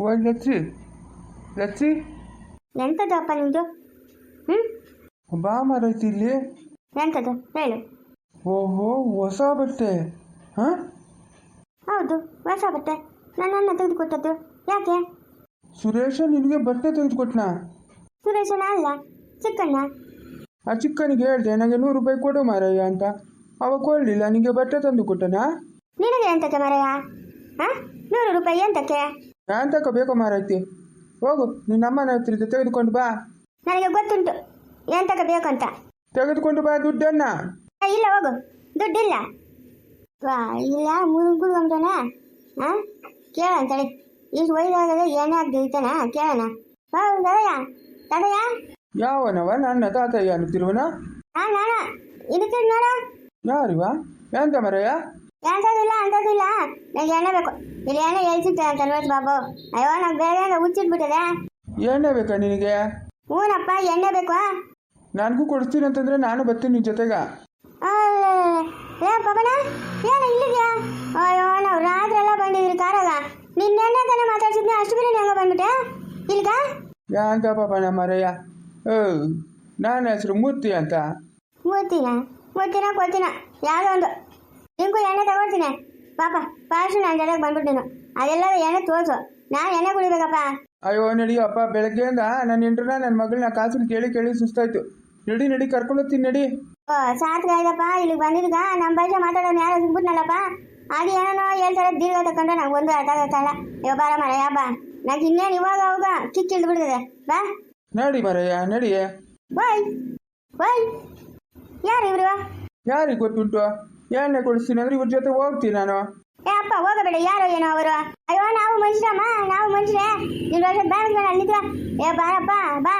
ಓ ಲಚ್ಚಿ ಲಚ್ಚಿ ಎಂಥದ್ದಪ್ಪ ನಿಮ್ಮದು ಹ್ಞೂ ಬಾ ಮಾರೈತಿ ಇಲ್ಲಿ ಎಂಥದ್ದು ಹೇಳು. ಓಹೋ ಹೊಸ ಬಟ್ಟೆ. ಹಾಂ? ಹೌದು ಹೊಸ ಬಟ್ಟೆ. ನಾನು ತೆಗೆದು ಕೊಟ್ಟದ್ದು. ಯಾಕೆ? ಸುರೇಶ ನಿನಗೆ ಬಟ್ಟೆ ತೆಗೆದುಕೊಟ್ನಾ ಸುರೇಶನ ಅಲ್ಲ ಚಿಕ್ಕಣ್ಣ. ಆ ಚಿಕ್ಕನಿಗೆ ಹೇಳ್ದೆ ನನಗೆ ನೂರು ರೂಪಾಯಿ ಕೊಡು ಮಾರಯ್ಯ ಅಂತ. ಅವ ಕೊಡಲಿಲ್ಲ ನಿನಗೆ ಬಟ್ಟೆ ತಂದು ಕೊಟ್ಟನಾ? ನಿನಗೆ ಎಂತಕ್ಕೆ ಮರೆಯ ಹಾಂ ನೂರು ರೂಪಾಯಿ ಎಂತಕ್ಕೆ? ನಾನು ತಕ ಬೇಕೋ ಮಾರೈತಿ. ಹೋಗು ನಿನ್ನ ಅಮ್ಮನ ಹತ್ರ ತೆಗೆದುಕೊಂಡು ಬಾ. ನನಗೆ ಗೊತ್ತುಂಟು. ಏನ್ ಬೇಕು ಅಂತ ತೆಗೆದುಕೊಂಡು ಬಾ ದುಡ್ಡನ್ನ. ಇಲ್ಲ ಹೋಗು. ದುಡ್ಡಿಲ್ಲ. ವಾ ಇಲ್ಲ ಮುರುಗುರು ಅಂತಾನ ಕೇಳೋಣ ಕೇಳಂತಳಿ ಇಷ್ಟು ಒಯ್ದಾಗದ ಏನೇ ಆಗದೆ ಇರ್ತಾನ ಕೇಳೋಣ. ತಡೆಯ ಯಾವನವ? ನನ್ನ ತಾತಯ್ಯ ಅನ್ನುತ್ತಿರುವನ? ಹಾಂ ನಾನ. ಇದಕ್ಕೆ ನೋಡ ಯಾರಿವ? ಎಂತ ಮರಯ್ಯ? ಎಂಥದಿಲ್ಲ ಅಂಥದ್ದಿಲ್ಲ ನನಗೆ ಎಣ್ಣೆ ಬೇಕು. ಇಲ್ಲಿ ಎಣ್ಣೆ ಎಲ್ಲಿ ಸಿಗ್ತದೆ ನೋಡ್ರಿ ಬಾಬು. ಅಯ್ಯೋ ನಂಗೆ ಬೇರೆ ಹುಚ್ಚಿಟ್ಬಿಟ್ಟದೆ ಎಣ್ಣೆ ಬೇಕಾ ನಿನಗೆ? ಹ್ಞೂನಪ್ಪ ಎಣ್ಣೆ ಬೇಕು ನನಗೂ ಕೊಡ್ತೀನಿ ಅಂತಂದ್ರೆ ನಾನು ಬರ್ತೀನಿ ನಿನ್ನ ಜೊತೆಗ. ಏ ಪವನ ಏನು ಇಲ್ಲಿದ್ಯಾ? ಅಯ್ಯೋ ನಾವು ರಾತ್ರಿ ಎಲ್ಲ ಬಂದಿದ್ರಿ ಕಾರಾಗ. ಎಣ್ಣೆ ತಾನೇ ಮಾತಾಡ್ಸಿದ್ನಿ ಅಷ್ಟು ಬೇರೆ ಹೆಂಗ ಬಂದ್ಬಿಟ್ಟೆ. ಇಲ್ಗ ಯಾಂತ ಪಾಪನ ಮರಯ್ಯ? ಓ ನನ್ನ ಹೆಸರು ಮೂರ್ತಿ ಅಂತ. ಮೂರ್ತಿನ? ಮೂರ್ತಿನ ಕೊತ್ತಿನ ಯಾವುದೋ ಒಂದು. ನಿಂಗೂ ಎಣ್ಣೆ ತಗೊಳ್ತೀನಿ. ಪಾಪ ಪಾಶು ನನ್ನ ಜೊತೆಗೆ ಬಂದ್ಬಿಟ್ಟು ನೀನು ಅದೆಲ್ಲ ಎಣ್ಣೆ ತೋರ್ಸು. ನಾನು ಎಣ್ಣೆ ಕುಡಿಬೇಕಪ್ಪ. ಅಯ್ಯೋ ನಡಿಯಪ್ಪ ಬೆಳಗ್ಗೆಯಿಂದ ನನ್ನ ಇಂಟ್ರನ ನನ್ನ ಮಗಳನ್ನ ಕಾಸು ಕೇಳಿ ಕೇಳಿ ಸುಸ್ತಾಯ್ತು. ನಡಿ ನಡಿ ಕರ್ಕೊಂಡು ಹೋಗ್ತೀನಿ ನಡಿ. ಓ ಸಾರ್ಥಕಾಯ್ದಪ್ಪ ಇಲ್ಲಿಗೆ ಬಂದಿದ್ಗ ನಮ್ಮ ಭಾಷೆ ಮಾತಾಡೋನು ಯಾರು ಸಿಗ್ಬಿಟ್ನಲ್ಲಪ್ಪ ಅದು ಏನೋ ಹೇಳ್ತಾರೆ ದೀರ್ಘ ತಕೊಂಡ್ರೆ ನಂಗೆ ಒಂದು ಅರ್ಥ ಆಗತ್ತಲ್ಲ ಅಯ್ಯೋ ಬಾರ ಮರ ಯಾ ಬಾ. ನಂಗೆ ಇನ್ನೇನು ಇವಾಗ ಅವಾಗ ಕಿಕ್ ಇಳಿದ್ಬಿಡ್ತದೆ. ಬಾ. ನಡಿ ಮರಯ್ಯ ನಡಿ ಬಾಯ್ ಬಾಯ್ ಯಾರು ಇವರು? ಯಾರಿಗೆ ಗೊತ್ತುಂಟು? ಎಣ್ಣೆ ಕೊಡಿಸ್ತೀನಿ ಅಂದ್ರೆ ಇವ್ರ ಜೊತೆ ಹೋಗ್ತೀನಿ ನಾನು. ಏ ಅಪ್ಪ ಹೋಗಬೇಡ. ಯಾರೋ ಏನೋ ಅವರು. ಅಯ್ಯೋ ನಾವು ಮನುಷ್ಯರಮ್ಮ ನಾವು ಮನುಷ್ಯರೇ. ನಿನ್ನ ವರ್ಷದ ಅಲ್ಲಿ ನಿಂತ್ರ ಏ ಬಾರಪ್ಪ ಬಾ.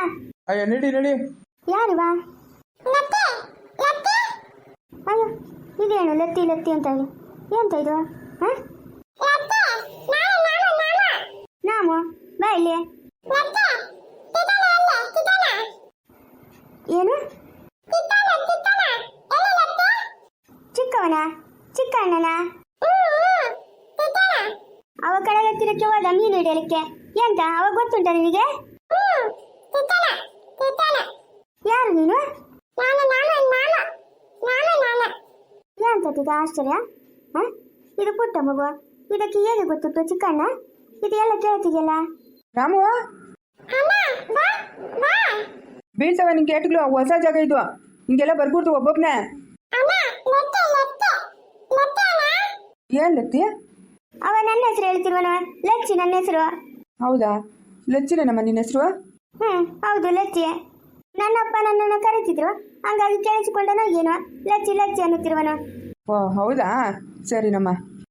ಅಯ್ಯ ನಡಿ ನಡಿ. ಯಾರು ಬಾ? ಅಯ್ಯೋ ಇದೇನು ಲತ್ತಿ ಲತ್ತಿ ಅಂತ ಹೇಳಿ. ಎಂತ ಇದು ಹಾಂ ನಾವು ಬಾ ಇಲ್ಲಿ ಏನು ಚಿಕ್ಕವನ ಚಿಕ್ಕ ಅಣ್ಣನ ಅವ ಹೋದ ಮೀನು ಹಿಡಿಯಲಿಕ್ಕೆ? ಎಂತ? ಅವಾಗ ಗೊತ್ತುಂಟ ನಿನಗೆ? ಯಾರು ನೀನು? ಎಂತದ್ದು ಆಶ್ಚರ್ಯ? ಹ? ಇದು ಪುಟ್ಟ ಮಗು. ಇದಕ್ಕೆ ಹೇಗೆ ಗೊತ್ತುಂಟು ಚಿಕ್ಕಣ್ಣ? ಇದು ಎಲ್ಲ ಕೇಳ್ತಿದೆಯಲ್ಲ ರಾಮು? ಬೀಳ್ಸವ ನಿಂಗೆ ಕೇಟ್ಗಳು ಹೊಸ ಜಾಗ ಇದು. ಹಿಂಗೆಲ್ಲ ಬರ್ಬಿಡ್ತು ಒಬ್ಬೊಬ್ನೇ. ಏನ್ ಲತ್ತಿ ಅವ ನನ್ನ ಹೆಸರು ಹೇಳ್ತಿರುವನ ಲಚ್ಚಿ ನನ್ನ ಹೆಸರು. ಹೌದಾ? ಲಚ್ಚಿ ನಮ್ಮ ನಿನ್ನ ಹೆಸರು? ಹ್ಮ್ ಹೌದು ಲಚ್ಚಿ. ನನ್ನಪ್ಪ ನನ್ನನ್ನು ಕರೀತಿದ್ರು. ಹಂಗಾಗಿ ಕೇಳಿಸಿಕೊಂಡನೋ ಏನೋ? ಲಚ್ಚಿ ಲಚ್ಚಿ ಅನ್ನುತ್ತಿರುವನ? ಓ ಹೌದಾ? ಸರಿನಮ್ಮ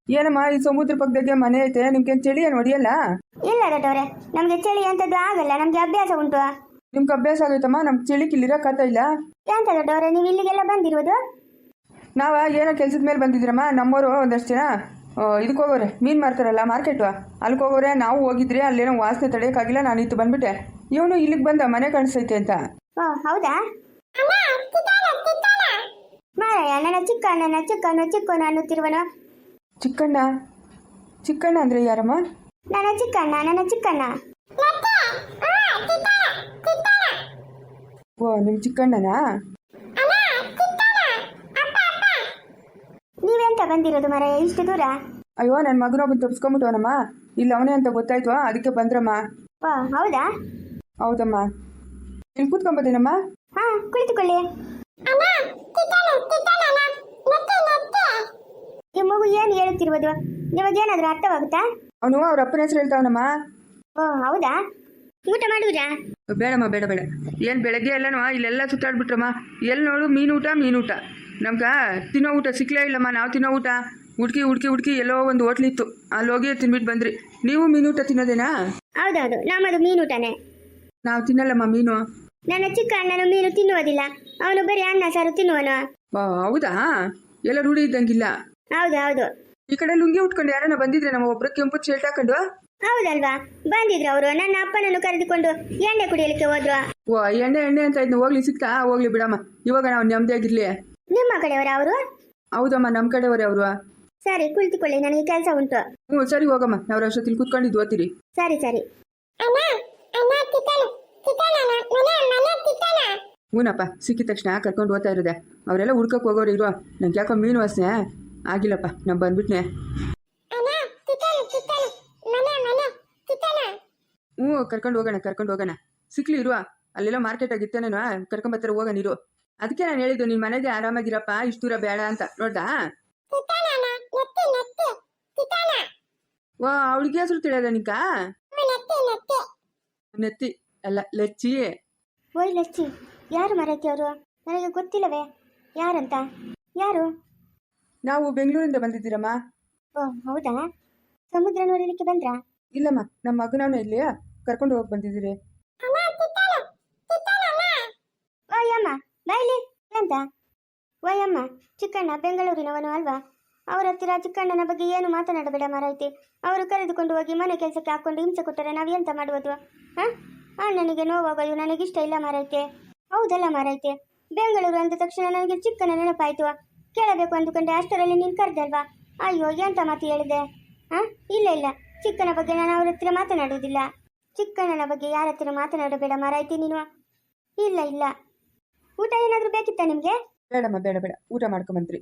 ಏನಮ್ಮ ಈ ಸಮುದ್ರ ಪಕ್ಕದಾಗೆ ಮನೆ ಐತೆ ನಿಮ್ಗೆ ಚಳಿ ಏನು ಹೊಡಿಯಲ್ಲ? ಇಲ್ಲ ದೊಡ್ಡವ್ರೆ ನಮಗೆ ಚಳಿ ಅಂತದ್ದು ಆಗಲ್ಲ ನಮಗೆ ಅಭ್ಯಾಸ ಉಂಟು. ನಿಮ್ಗೆ ಅಭ್ಯಾಸ ಆಗೈತಮ್ಮ ನಮ್ಗೆ ಚಳಿಗೆ ಇಲ್ಲಿರಕ್ಕಾತ ಇಲ್ಲ? ಎಂತ ದೊಡ್ಡವ್ರೆ ನೀವು ಇಲ್ಲಿಗೆಲ್ಲ ಬಂದಿರುವುದು ನಾವ ಏನೋ ಕೆಲ್ಸದ ಮೇಲೆ ಬಂದಿದ್ರಮ್ಮ ನಮ್ಮವರು ಒಂದಷ್ಟು ಜನ. ಇದಕ್ಕೆ ಹೋಗೋರೆ. ಮೀನು ಮಾರ್ತಾರಲ್ಲ ಮಾರ್ಕೆಟು ಅಲ್ಲಿಗೆ ಹೋಗೋರೆ ನಾವು ಹೋಗಿದ್ರೆ ಅಲ್ಲೇನೋ ವಾಸನೆ ತಡೆಯೋಕ್ಕಾಗಿಲ್ಲ ನಾನು ಇತ್ತು ಬಂದ್ಬಿಟ್ಟೆ. ಇವನು ಇಲ್ಲಿಗೆ ಬಂದ ಮನೆ ಕಾಣಿಸೈತೆ ಅಂತ. ಓ ಹೌದಾ? ಚಿಕ್ಕಣ್ಣ ನನ್ನ ಚಿಕ್ಕ ಅಣ್ಣನ ಚಿಕ್ಕನು ಚಿಕ್ಕನು ಅನ್ನುತ್ತಿರುವನು. ಚಿಕ್ಕಣ್ಣ? ಚಿಕ್ಕಣ್ಣ ಅಂದರೆ ಯಾರಮ್ಮ? ನನ್ನ ಚಿಕ್ಕಣ್ಣ ನನ್ನ ಚಿಕ್ಕಣ್ಣ. ಓ ನಿಮ್ಮ ಚಿಕ್ಕಣ್ಣನಾ? ಬಂದಿರೋದು ಮಾರಾಯ ಇಷ್ಟು ದೂರ? ಅಯ್ಯೋ ನನ್ನ ಮಗನೊಬ್ಬನ ತಪ್ಸ್ಕೊಂಬಿಟ್ಟವನಮ್ಮ ಇಲ್ಲ ಅವನೇ ಅಂತ ಗೊತ್ತಾಯ್ತು ಅದಕ್ಕೆ ಬಂದ್ರಮ್ಮ. ಓ ಹೌದಾ? ಹೌದಮ್ಮ. ಇಲ್ಲಿ ಕೂತ್ಕೊಂಬತ್ತೇನಮ್ಮ ಹಾ ಕುಳಿತುಕೊಳ್ಳಿ. ಈ ಮಗು ಏನು ಹೇಳುತ್ತಿರುವುದು? ನಿಮಗೇನಾದ್ರೂ ಅರ್ಥವಾಗುತ್ತಾ? ಅವನು ಅವ್ರ ಅಪ್ಪನ ಹೆಸರು ಹೇಳ್ತಾವನಮ್ಮ. ಓ ಹೌದಾ? ಊಟ ಮಾಡುವುದಾ? ಬೇಡಮ್ಮ ಬೇಡ ಬೇಡ. ಏನು ಬೆಳಗ್ಗೆ ಎಲ್ಲನೂ ಇಲ್ಲೆಲ್ಲ ಸುತ್ತಾಡ್ಬಿಟ್ರಮ್ಮ. ಎಲ್ಲಿ ನೋಡು ಮೀನು ಊಟ ಮೀನು ಊಟ ನಮ್ಗೆ ತಿನ್ನೋ ಊಟ ಸಿಕ್ಕಲೇ ಇಲ್ಲಮ್ಮ ನಾವು ತಿನ್ನೋ ಊಟ. ಹುಡ್ಕಿ ಹುಡ್ಕಿ ಹುಡ್ಕಿ ಎಲ್ಲೋ ಒಂದು ಹೋಟ್ಲಿತ್ತು ಅಲ್ಲಿ ಹೋಗಿ ತಿನ್ಬಿಟ್ಟು ಬಂದ್ರಿ. ನೀವು ಮೀನು ಊಟ ತಿನ್ನೋದೇನಾ? ಹೌದೌದು ನಮ್ಮದು ಮೀನೂಟನೇ ನಾವು ತಿನ್ನಲ್ಲಮ್ಮ ಮೀನು. ನನ್ನ ಚಿಕ್ಕ ಅಣ್ಣನು ಮೀನು ತಿನ್ನುವುದಿಲ್ಲ. ಅವನು ಬರೀ ಅನ್ನ ಸಾರು ತಿನ್ನುವನು. ಓ, ಹೌದಾ? ಎಲ್ಲ ರೂಢಿ ಇದ್ದಂಗಿಲ್ಲ. ಹೌದು ಹೌದು. ಈ ಕಡೆ ಲುಂಗಿ ಉಟ್ಕೊಂಡು ಯಾರನ್ನ ಬಂದಿದ್ರೆ ನಮ್ಮ ಒಬ್ರು ಕೆಂಪು ಶರ್ಟ್ ಹಾಕೊಂಡು? ಹೌದಲ್ವಾ? ಬಂದಿದ್ರು ಅವರು. ನನ್ನ ಅಪ್ಪನನ್ನು ಕರೆದುಕೊಂಡು ಎಣ್ಣೆ ಕುಡಿಯಲಿಕ್ಕೆ ಹೋದ್ರು. ಓ ಎಣ್ಣೆ ಎಣ್ಣೆ ಅಂತ ಇದ್ನ ಹೋಗ್ಲಿ ಸಿಕ್ತಾ ಹೋಗ್ಲಿ ಬಿಡಮ್ಮ. ಇವಾಗ ನಾವು ನೆಮ್ಮದಿಯಾಗಿರ್ಲಿ ನಿಮ್ಮ ಕಡೆಯವರ ಅವರು? ಹೌದಮ್ಮ ನಮ್ಮ ಕಡೆಯವರೇ ಅವರು. ಸರಿ ಕುಳಿತುಕೊಳ್ಳಿ ನನಗೆ ಕೆಲಸ ಉಂಟು. ಹ್ಞೂ ಸರಿ ಹೋಗಮ್ಮ ನಾವು ಅಷ್ಟೊತ್ತಿಲ್ಲಿ ಕೂತ್ಕೊಂಡಿದ್ದು ಓದ್ತೀರಿ ಸರಿ ಸರಿ. ಹ್ಞೂನಪ್ಪ ಸಿಕ್ಕಿದ ತಕ್ಷಣ ಕರ್ಕೊಂಡು ಓದ್ತಾ ಇರೋದೆ. ಅವರೆಲ್ಲ ಹುಡ್ಕಕ್ಕೆ ಹೋಗೋರು ಇರೋ ನಂಗೆ ಯಾಕೋ ಮೀನು ವಾಸನೆ. ಆಗಿಲ್ಲಪ್ಪ ನಾನು ಬಂದ್ಬಿಟ್ನೆ. ಹ್ಞೂ ಕರ್ಕೊಂಡು ಹೋಗೋಣ ಕರ್ಕೊಂಡು ಹೋಗೋಣ. ಸಿಕ್ಲಿ ಇರುವ ಅಲ್ಲೆಲ್ಲ ಮಾರ್ಕೆಟ್ ಆಗಿತ್ತೇನೇನೋ ಕರ್ಕೊಂಬತ್ತಾರೆ ಹೋಗೋಣ ಇರು ಅದಕ್ಕೆ ನಾನು ಹೇಳಿದ್ದು ನಿನ್ ಮನೆಗೆ ಆರಾಮಾಗಿರಪ್ಪ ಇಷ್ಟು ದೂರ ಬೇಡ ಅಂತ. ನೋಡ್ದಾ? ಓ ಅವಳಿಗೆ ಹೆಸರು ತಿಳಿಯೋದ ನಿಕ ನೆತ್ತಿ ಅಲ್ಲ ಲಚ್ಚಿ ಓಯ್ ಲಚ್ಚಿ ಯಾರು ಮರೈತಿ ಅವರು? ನನಗೆ ಗೊತ್ತಿಲ್ಲವೇ ಯಾರಂತ? ಯಾರು? ನಾವು ಬೆಂಗಳೂರಿಂದ ಬಂದಿದ್ದೀರಮ್ಮ. ಓ ಹೌದಾ? ಸಮುದ್ರ ನೋಡಲಿಕ್ಕೆ ಬಂದ್ರಾ? ಇಲ್ಲಮ್ಮ ನಮ್ಮ ಮಗನವನ ಇಲ್ಲಿ ಕರ್ಕೊಂಡು ಹೋಗಿ ಬಂದಿದ್ದೀರಿ. ಓಯಮ್ಮ ಚಿಕ್ಕಣ್ಣ ಬೆಂಗಳೂರಿನವನು ಅಲ್ವಾ? ಅವರ ಹತ್ತಿರ ಚಿಕ್ಕಣ್ಣನ ಬಗ್ಗೆ ಏನು ಮಾತನಾಡಬೇಡ ಮಾರಾಯ್ತಿ. ಅವರು ಕರೆದುಕೊಂಡು ಹೋಗಿ ಮನೆ ಕೆಲಸಕ್ಕೆ ಹಾಕೊಂಡು ಹಿಂಸೆ ಕೊಟ್ಟರೆ ನಾವು ಎಂತ ಮಾಡುವುದು, ಹಾಂ? ಅಣ್ಣನಿಗೆ ನೋವಾಗೋದು ನನಗಿಷ್ಟ ಇಲ್ಲ ಮಾರೈತೆ ಹೌದಲ್ಲ ಮಾರೈತೆ ಬೆಂಗಳೂರು ಅಂದ ತಕ್ಷಣ ನನಗೆ ಚಿಕ್ಕನ ನೆನಪಾಯ್ತು. ಕೇಳಬೇಕು ಅಂದುಕೊಂಡೆ ಅಷ್ಟರಲ್ಲಿ ನೀನು ಕರೆದಲ್ವಾ? ಅಯ್ಯೋ, ಎಂತ ಮಾತು ಹೇಳಿದೆ? ಹಾಂ? ಇಲ್ಲ ಇಲ್ಲ. ಚಿಕ್ಕನ ಬಗ್ಗೆ ನಾನು ಅವರ ಹತ್ತಿರ ಮಾತನಾಡುವುದಿಲ್ಲ. ಚಿಕ್ಕಣ್ಣನ ಬಗ್ಗೆ ಯಾರ ಹತ್ತಿರ ಮಾತನಾಡಬೇಡ ಮಾರಾಯ್ತಿ ನೀನು. ಇಲ್ಲ ಇಲ್ಲ. ಊಟ ಏನಾದರೂ ಬೇಕಿತ್ತಾ ನಿಮಗೆ? ಬೇಡಮ್ಮ ಬೇಡ ಬೇಡ. ಊಟ ಮಾಡ್ಕೊಂಬಂದ್ರಿ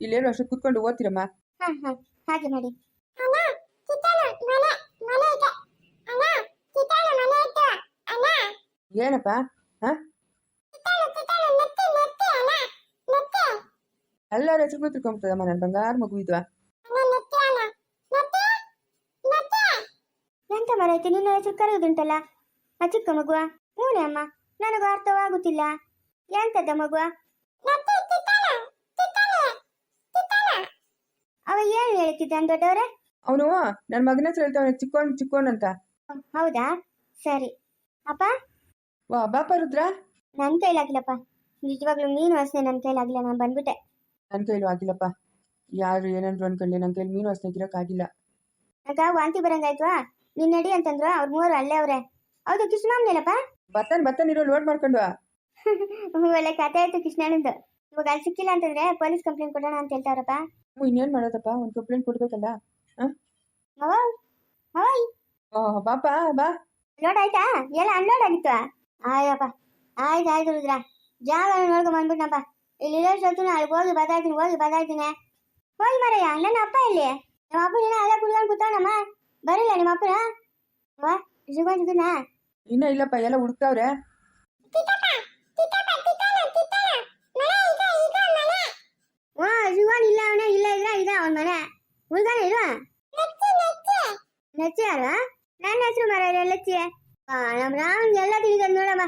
ಇಲ್ಲೇನು ಅಷ್ಟು ಕೂತ್ಕೊಂಡು ಓದ್ತಿರಮ್ಮ? ಹಾ ಹಾ. ಹಾಗೆ ಮಾಡಿ. ಏನಪ್ಪ? ಹಾ? ಎಲ್ಲರ ಹೆಸರು ತಿಳ್ಕೊಂಬಿಟ್ಟದಮ್ಮ ನನ್ನ ಬಂಗಾರ ಮಗು ಇದ್ವಾ ಎಂತ ಮರೈತಿ ನಿನ್ನ ಹೆಸರು ಕರೆಯುವುದುಂಟಲ್ಲ? ಆ ಚಿಕ್ಕ ಮಗುವ? ಮೂನೆ ಅಮ್ಮ. ನನಗೂ ಅರ್ಥವಾಗುತ್ತಿಲ್ಲ. ಎಂತದ ಮಗುವ? ಅವ ಏನು ಹೇಳ್ತಿದ್ದ ದೊಡ್ಡವ್ರೆ? ಅವನು ನನ್ನ ಮಗನ ಹೆಸರು ಹೇಳ್ತಾವನೆ ಚಿಕ್ಕೋನ್ ಚಿಕ್ಕೋನ್ ಅಂತ. ಹೌದಾ? ಸರಿ. ಅಪ್ಪ? ವಾ ಬಾಪ ರುದ್ರ ನನ್ನ ಕೈಲಾಗಿಲ್ಲಪ್ಪ ನಿಜವಾಗ್ಲೂ ಮೀನು ವಾಸನೆ ನನ್ನ ಕೈಲಾಗಿಲ್ಲ ನಾನು ಬಂದ್ಬಿಟ್ಟೆ. ನನ್ನ ಕೈಲೂ ಆಗಿಲ್ಲಪ್ಪ. ಯಾರು ಏನಂದ್ರು ಅನ್ಕೊಂಡೆ ನನ್ನ ಕೈಲಿ ಮೀನು ವಾಸನೆ ಗಿರಕ್ಕಾಗಿಲ್ಲ ಆಗ ವಾಂತಿ ಬರಂಗಾಯ್ತವಾ? ನಿನ್ನಡಿ ಅಂತಂದ್ರು ಅವ್ರ ಮೂವರು ಅಲ್ಲೇ ಅವ್ರೆ ಹೌದು ಕೃಷ್ಣಮ್ಮನೇನಪ್ಪ ಬರ್ತಾನೆ ಬರ್ತಾನೆ ಇರೋ ಲೋಡ್ ಮಾಡ್ಕೊಂಡು ಒಳ್ಳೆ ಕತೆ ಆಯ್ತು ಕೃಷ್ಣನಂದು ಇವಾಗ ಅಲ್ಲಿ ಸಿಕ್ಕಿಲ್ಲ ಅಂತಂದ್ರೆ ಪೊಲೀಸ್ ಕಂಪ್ಲೇಂಟ್ ಕೊಡೋಣ ಅಂತ ಹೇಳ್ತಾರಪ್ಪ ಹ್ಞೂ ಇನ್ನೇನು ಮಾಡೋದಪ್ಪ ಒಂದು ಕಂಪ್ಲೇಂಟ್ ಕೊಡ್ಬೇಕಲ್ಲ ಹಾಂ ಅವಯ್ ಅವಯ್ ಓ ಬಾಪ ಬಾ ಲೋಡ್ ಆಯ್ತಾ ಎಲ್ಲ ಅನ್ಲೋಡ್ ಆಗಿತ್ತು ಆಯಪ್ಪ ಆಯ್ತು ಆಯ್ತು ರುದ್ರ ಜಾಗ ನೋಡ್ಕೊಂಡ್ ಬಂದ್ಬಿಟ್ನಪ್ಪ ಇಲ್ಲಿ ಇರೋಷ್ಟೊತ್ತು ಅಲ್ಲಿ ಹೋಗಿ ಬದಾಯ್ತೀನಿ ಹೋಗಿ ಬದಾಯ್ತೀನಿ ಹೋಗಿ ಮರಯ್ಯ ನನ್ನ ಅಪ್ಪ ಇಲ್ಲಿ ನಮ್ಮ ಅಪ್ಪ ನೀನು ಅಲ್ಲೇ ಕುಡ್ಕೊಂಡು ಕೂತವನಮ್ಮ ಬರಿಲ್ಲ ನಿಮ್ಮ ಅಪ್ಪನ ವಾ ಸಿಗೋನ್ ಸಿಗೋಣ ಇನ್ನ ಇಲ್ಲಪ್ಪ ಎಲ್ಲ ಹುಡುಕ್ತಾವ್ರೆ ಸಿಗೋನ್ ಇಲ್ಲ ಅವನ ಇಲ್ಲ ಇಲ್ಲ ಇದೆ ಅವನ ಮನೆ ಹುಡ್ಗಾನ ಇಲ್ವಾ ನಚ್ಚಿ ಅಲ್ವಾ ನನ್ನ ಹೆಸರು ಮರ ಲಚ್ಚಿ ಆ ನಮ್ಮ ರಾಮನ್ ಎಲ್ಲ ತಿಳಿದ ನೋಡಮ್ಮ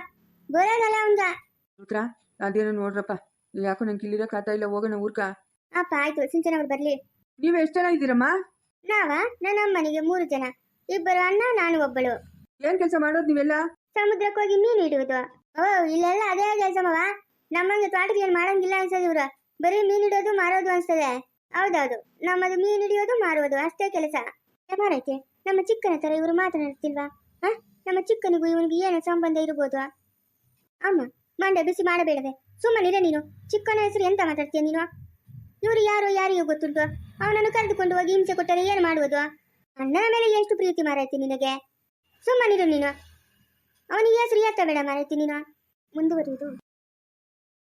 ಬರೋದಲ್ಲ ಅವನ್ಗ ರುದ್ರ ಅದೇನೋ ನೋಡ್ರಪ್ಪ ಯಾಕೋ ನಂಗೆ ಇಲ್ಲಿರಕ್ಕಾಗ್ತಾ ಇಲ್ಲ ಹೋಗೋಣ ಊರ್ಕ. ಅಪ್ಪ ಆಯ್ತು ಸಿಂಚನ ಅವ್ರು ಬರ್ಲಿ. ನೀವು ಎಷ್ಟು ಜನ ಇದ್ದೀರಮ್ಮ? ನಾವ ನನ್ನ ಅಮ್ಮನಿಗೆ ಮೂರು ಜನ. ಇಬ್ಬರು ಅಣ್ಣ ನಾನು ಒಬ್ಬಳು. ಏನ್ ಕೆಲಸ ಮಾಡೋದು ನೀವೆಲ್ಲ? ಸಮುದ್ರಕ್ಕೆ ಹೋಗಿ ಮೀನು ಹಿಡಿಯೋದು ಓ, ಇಲ್ಲೆಲ್ಲ ಅದೇ ಕೆಲಸಮವ ನಮ್ಮಂಗೆ ತೋಟಕ್ಕೆ ಏನು ಮಾಡಂಗಿಲ್ಲ ಅನ್ಸೋದು ಇವ್ರು. ಬರೀ ಮೀನು ಹಿಡಿಯೋದು, ಮಾರೋದು ಅನ್ಸ್ತದೆ. ಹೌದೌದು. ನಮ್ಮದು ಮೀನು ಹಿಡಿಯೋದು ಮಾರೋದು ಅಷ್ಟೇ ಕೆಲಸ. ಮಾರೈತೆ ನಮ್ಮ ಚಿಕ್ಕನ ತರ ಇವರು ಮಾತನಾಡ್ತಿಲ್ವಾ? ಹ? ನಮ್ಮ ಚಿಕ್ಕನಿಗೂ ಇವನಿಗೆ ಏನು ಸಂಬಂಧ ಇರ್ಬೋದು? ಅಮ್ಮ, ಮಂಡೆ ಬಿಸಿ ಮಾಡಬೇಡವೆ. ಸುಮ್ಮನಿರೆ ನೀನು. ಚಿಕ್ಕನ ಹೆಸರು ಎಂತ ಮಾತಾಡ್ತೀಯ ನೀನು? ಇವರು ಯಾರು ಯಾರಿಗೂ ಗೊತ್ತುಂಟು. ಅವನನ್ನು ಕರೆದುಕೊಂಡು ಹೋಗಿ ಹಿಂಸೆ ಕೊಟ್ಟರೆ ಏನು ಮಾಡುವುದು? ಅಣ್ಣನ ಮೇಲೆ ಎಷ್ಟು ಪ್ರೀತಿ ಮಾರೈತಿ ನಿನಗೆ? ಸುಮ್ಮನಿರು ನೀನು. ಅವನಿಗೆ ಹೆಸರು ಎತ್ತ ಬೇಡ ಮಾರೈತಿ ನೀನು. ಮುಂದುವರಿಯುವುದು.